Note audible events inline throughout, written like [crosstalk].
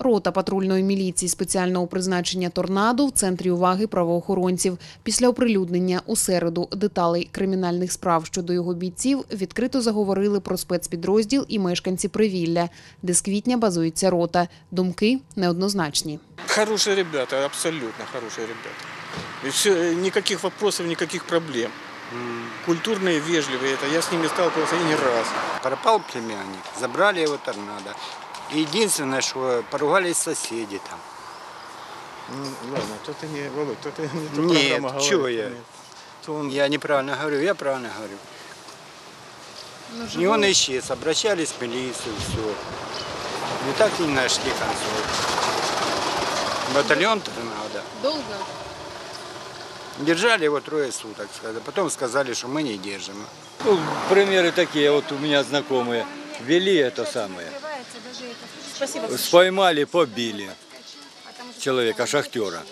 Рота патрульної міліції спеціального призначення торнадо в центрі уваги правоохоронців. Після оприлюднення у середу деталей кримінальних справ щодо його бійців відкрито заговорили про спецпідрозділ і мешканці Привілля, де з квітня базується рота. Думки неоднозначні. Хорошие ребята, абсолютно хорошие ребята. И все, никаких вопросов, никаких проблем. Культурные, вежливые, это я с ними сталкивался и не раз. Пропал племянник, забрали его торнадо. Единственное, что поругались соседи там. Ну, ладно, то ты не, Володь, то ты [laughs] не ту Нет, чего я? Нет. То он Я неправильно говорю, я правильно говорю. И он исчез, обращались в милицию, все. И так и не нашли концов. Батальон торнадо. Довго? Держали его трое суток, сказали. потом сказали, что мы не держим. Ну, примеры такие, вот у меня знакомые. Вели это самое. Споймали, побили человека, шахтера.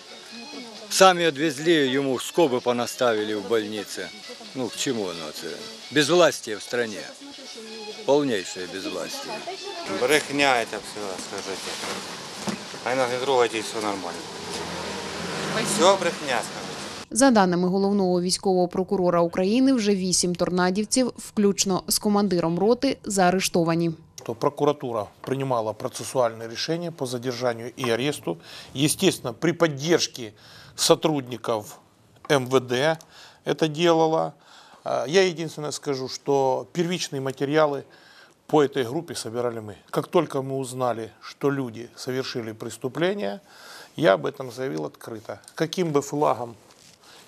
Сами отвезли, ему скобы понаставили в больнице. Ну, к чему оно это? Безвластие в стране. Полнейшее безвластие. Брехня это все, скажите. А нас не трогайте, и все нормально. Все брехня, скажите. За даними головного військового прокурора України, вже вісім торнадівців, включно з командиром роти, заарештовані. Что прокуратура принимала процессуальные решения по задержанию и аресту. Естественно, при поддержке сотрудников МВД это делала. А, Я единственное скажу, что первичные материалы по этой группе собирали мы. Как только мы узнали, что люди совершили преступление, я об этом заявил открыто. Каким бы флагом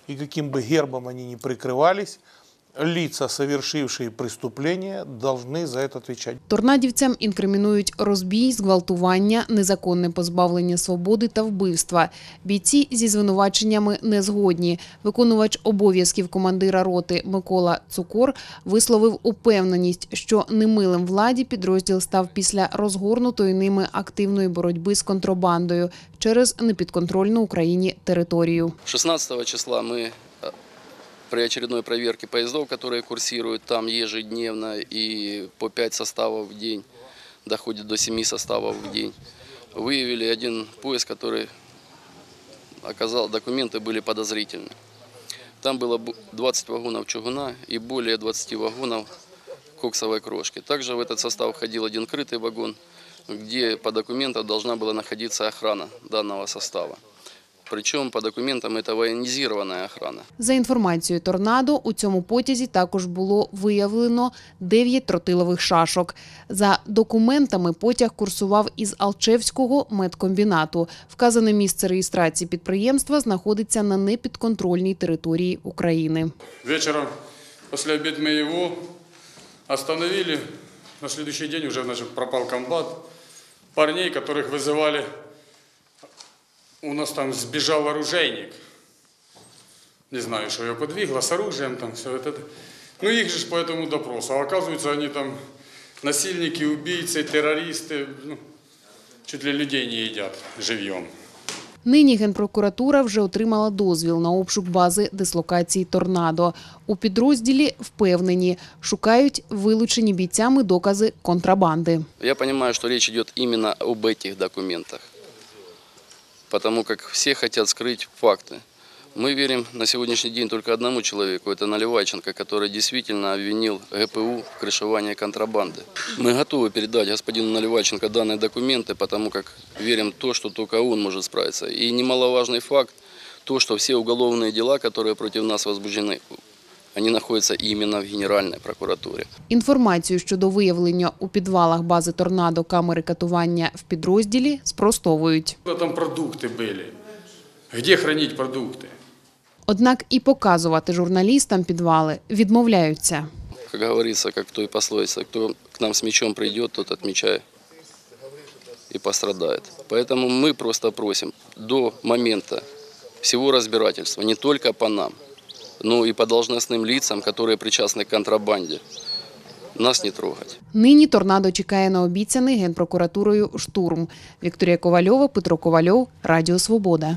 и каким бы гербом они ни прикрывались, лица, совершившие преступление, должны за это отвечать. Торнадівцям інкримінують розбій, зґвалтування, незаконне позбавлення свободи та вбивства. Бійці зі звинуваченнями не згодні. Виконувач обов'язків командира роти Микола Цукор висловив упевненість, що немилим владі підрозділ став після розгорнутої ними активної боротьби з контрабандою через непідконтрольну Україні територію. 16 числа мы э, при очередной проверке поездов, которые курсируют там ежедневно и по 5 составов в день, доходит до 7 составов в день, выявили один поезд, который оказал, документы были подозрительны. Там было бу- 20 вагонов чугуна и более 20 вагонов коксовой крошки. Также в этот состав входил один крытый вагон, где по документам должна была находиться охрана данного состава. Причем по документам это военизированная охрана. За інформацією торнадо, у цьому потязі також було виявлено 9 тротилових шашок. За документами потяг курсував із Алчевського медкомбінату. Вказане місце реєстрації підприємства знаходиться на непідконтрольній території України. Вечером после обед мы его остановили. На следующий день уже значит, пропал комбат. Парней, которых вызывали, у нас там сбежал оружейник. Не знаю, что его подвигло, с оружием там все это. Ну их же ж по этому допросу. А оказывается, они там насильники, убийцы, террористы. Ну, чуть ли людей не едят живьем. Нині Генпрокуратура вже отримала дозвіл на обшук бази дислокації «Торнадо». У підрозділі впевнені, шукають вилучені бійцями докази контрабанди. Я понимаю, что речь идет именно об этих документах, Потому как все хотят скрыть факты. Мы верим на сегодняшний день только одному человеку, это Наливайченко, который действительно обвинил ГПУ в крышевании контрабанды. Мы готовы передать господину Наливайченко данные документы, потому как верим в то, что только он может справиться. И немаловажный факт, то, что все уголовные дела, которые против нас возбуждены, они находятся именно в Генеральной прокуратуре. Інформацію щодо виявлення у підвалах бази «Торнадо» камери катування в підрозділі спростовують. Куда там продукты были? Где хранить продукты? Однак і показувати журналістам підвали відмовляються. Как говорится, как в той пословице, кто к нам с мечом придет, тот отмечает и пострадает. Поэтому мы просто просим до момента всего разбирательства, не только по нам, но и по должностным лицам, которые причастны к контрабанде, нас не трогать. Нині «Торнадо» чекає на обіцяний Генпрокуратурою штурм. Вікторія Ковальова, Петро Ковальов, Радіо Свобода.